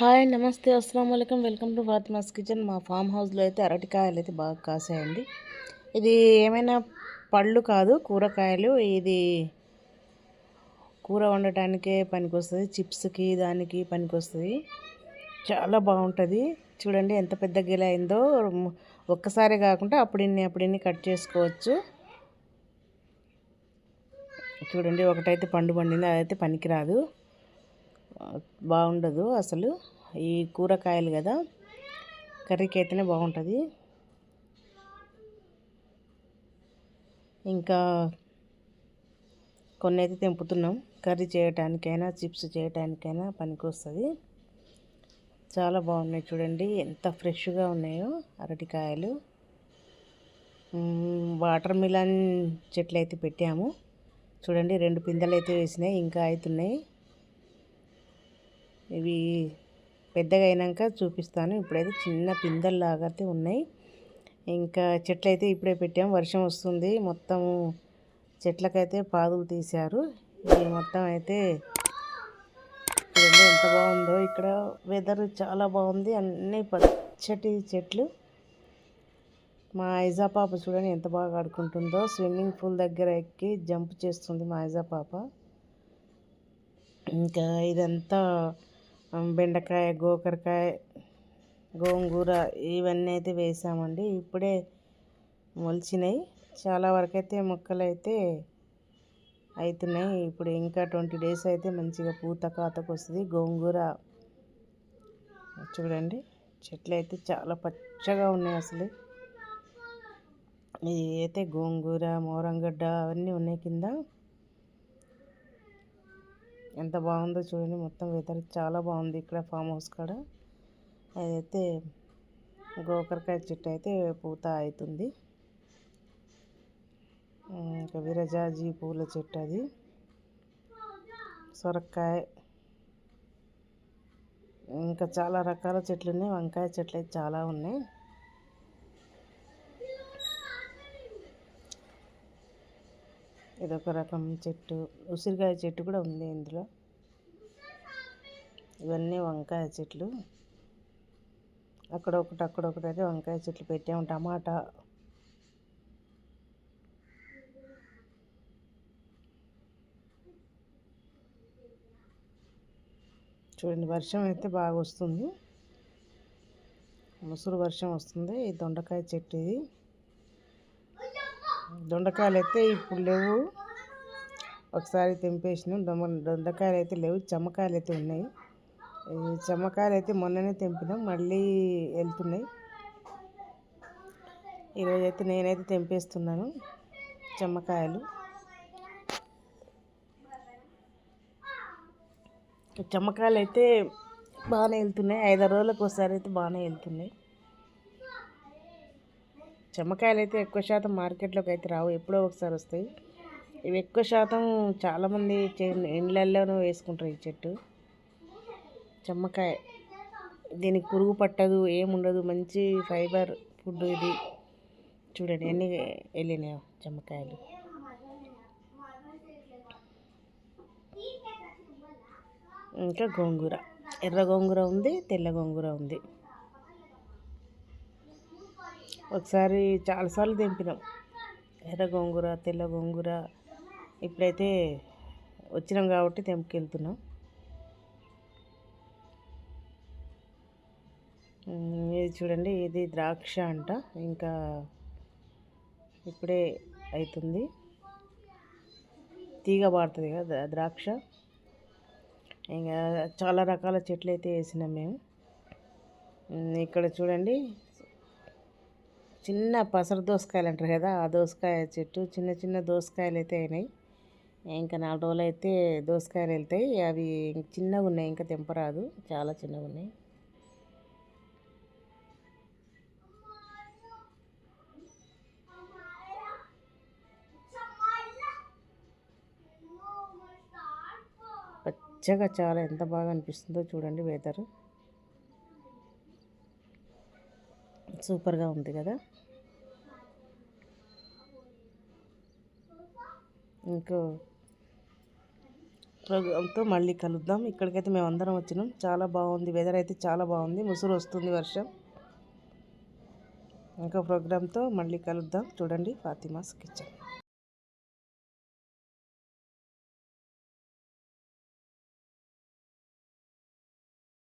Hi నమస్తే అస్సలం అయికం వెల్కమ్ టు ఫాతిమాస్ కిచెన్. మా ఫామ్ హౌస్లో అయితే అరటికాయలు అయితే బాగా కాసాయండి. ఇది ఏమైనా పళ్ళు కాదు కూరగాయలు. ఇది కూర వండటానికే పనికొస్తుంది చిప్స్కి దానికి పనికొస్తుంది. చాలా బాగుంటుంది. చూడండి ఎంత పెద్ద గిల అయిందో. ఒక్కసారి కాకుండా అప్పుడిన్ని అప్పుడిన్ని కట్ చేసుకోవచ్చు. చూడండి ఒకటైతే పండు పండింది అదైతే పనికిరాదు. బాగుండదు అసలు. ఈ కూరకాయలు కదా కర్రీకి అయితేనే బాగుంటుంది. ఇంకా కొన్ని అయితే తెంపుతున్నాం. కర్రీ చేయటానికైనా చిప్స్ చేయటానికైనా పనికి వస్తుంది చాలా బాగున్నాయి చూడండి. ఎంత ఫ్రెష్గా ఉన్నాయో అరటికాయలు. వాటర్ మిలన్ చెట్లు అయితే పెట్టాము. చూడండి రెండు పిందెలు అయితే వేసినాయి ఇంకా అవుతున్నాయి ఇవి పెద్దగా అయినాక చూపిస్తాను. ఇప్పుడైతే చిన్న పిందెల్లాగా అయితే ఉన్నాయి. ఇంకా చెట్లు అయితే ఇప్పుడే పెట్టాం. వర్షం వస్తుంది. మొత్తం చెట్లకైతే పాదులు తీశారు. ఇది మొత్తం అయితే చూడండి ఎంత బాగుందో. ఇక్కడ వెదర్ చాలా బాగుంది. అన్నీ పచ్చటి చెట్లు. మా ఐజా పాప చూడండి ఎంత బాగా ఆడుకుంటుందో. స్విమ్మింగ్ పూల్ దగ్గర ఎక్కి జంప్ చేస్తుంది మా ఐజా పాప. ఇంకా ఇదంతా బెండకాయ గోకరకాయ గోంగూర ఇవన్నీ అయితే వేసామండి. ఇప్పుడే మొలిచినాయి. చాలా వరకు అయితే మొక్కలు అయితే అవుతున్నాయి ఇప్పుడు ఇంకా ట్వంటీ డేస్ అయితే మంచిగా పూత కాతకు వస్తుంది. గోంగూర చూడండి చెట్లు అయితే చాలా పచ్చగా ఉన్నాయి అసలు. ఇది అయితే గోంగూర మోరంగడ్డ అవన్నీ ఉన్నాయి కింద. ఎంత బాగుందో చూడండి. మొత్తం వెదర్ చాలా బాగుంది ఇక్కడ ఫామ్ హౌస్ కాడ. అదైతే గోకరకాయ చెట్టు అయితే పూత అవుతుంది. ఇంకా విరజాజి పూల చెట్టు అది. సొరకాయ. ఇంకా చాలా రకాల చెట్లు ఉన్నాయి. వంకాయ చెట్లు అయితే చాలా ఉన్నాయి. ఇదొక రకం చెట్టు ఉసిరికాయ చెట్టు కూడా ఉంది ఇందులో. ఇవన్నీ వంకాయ చెట్లు. అక్కడ ఒకటి అక్కడ ఒకటి అయితే వంకాయ చెట్లు పెట్టాము టమాటా చూడండి వర్షం అయితే బాగా వస్తుంది. ముసురు వర్షం వస్తుంది. ఈ దొండకాయ చెట్టు ఇది. దొండకాయలు అయితే ఇప్పుడు లేవు. ఒకసారి తెంపేసినాం. దొంగ దొండకాయలు అయితే లేవు. చెమ్మకాయలు అయితే ఉన్నాయి. చెమ్మకాయలు అయితే మొన్ననే తెంపినాం. మళ్ళీ వెళ్తున్నాయి. ఈరోజు అయితే నేనైతే తెంపేస్తున్నాను చెమ్మకాయలు చెమ్మకాయలు అయితే బాగానే వెళ్తున్నాయి. ఐదారు రోజులకు ఒకసారి అయితే బాగానే వెళ్తున్నాయి. చెమ్మకాయలు అయితే ఎక్కువ శాతం మార్కెట్లోకి అయితే రావు ఎప్పుడో ఒకసారి వస్తాయి. ఇవి ఎక్కువ శాతం చాలామంది ఇండ్లల్లోనూ వేసుకుంటారు ఈ చెట్టు. చెమ్మకాయ దీనికి పురుగు పట్టదు ఏముండదు మంచి ఫైబర్ ఫుడ్ ఇది. చూడండి ఎన్ని వెళ్ళినాయో చెమ్మకాయలు ఇంకా గోంగూర ఎర్ర గోంగూర ఉంది తెల్ల గోంగూర ఉంది. ఒకసారి చాలాసార్లు తెంపినాం ఎర్ర గోంగూర తెల్ల గోంగూర ఇప్పుడైతే వచ్చినాం కాబట్టి తెంపుకెళ్తున్నాం. ఇది చూడండి ఇది ద్రాక్ష అంట. ఇంకా ఇప్పుడే అవుతుంది తీగ పాడుతుంది కదా ద్రాక్ష. ఇంకా చాలా రకాల చెట్లు అయితే వేసినాం మేము ఇక్కడ చూడండి చిన్న పసరు దోసకాయలు అంటారు కదా ఆ దోసకాయ చెట్టు చిన్న చిన్న దోసకాయలు అయితే అయినాయి. ఇంకా నాలుగు రోజులు అయితే దోసకాయలు వెళ్తాయి. అవి చిన్నగా ఉన్నాయి ఇంకా తెంపరాదు. చాలా చిన్నగా ఉన్నాయి. పచ్చగా చాలా ఎంత బాగా అనిపిస్తుందో చూడండి వెదర్ సూపర్గా ఉంది కదా. ఇంకో ప్రోగ్రామ్తో మళ్ళీ కలుద్దాం. ఇక్కడికైతే మేము అందరం వచ్చినాం. చాలా బాగుంది. వెదర్ అయితే చాలా బాగుంది. ముసురు వస్తుంది వర్షం. ఇంకా ప్రోగ్రామ్తో మళ్ళీ కలుద్దాం. చూడండి ఫాతిమాస్ కిచెన్.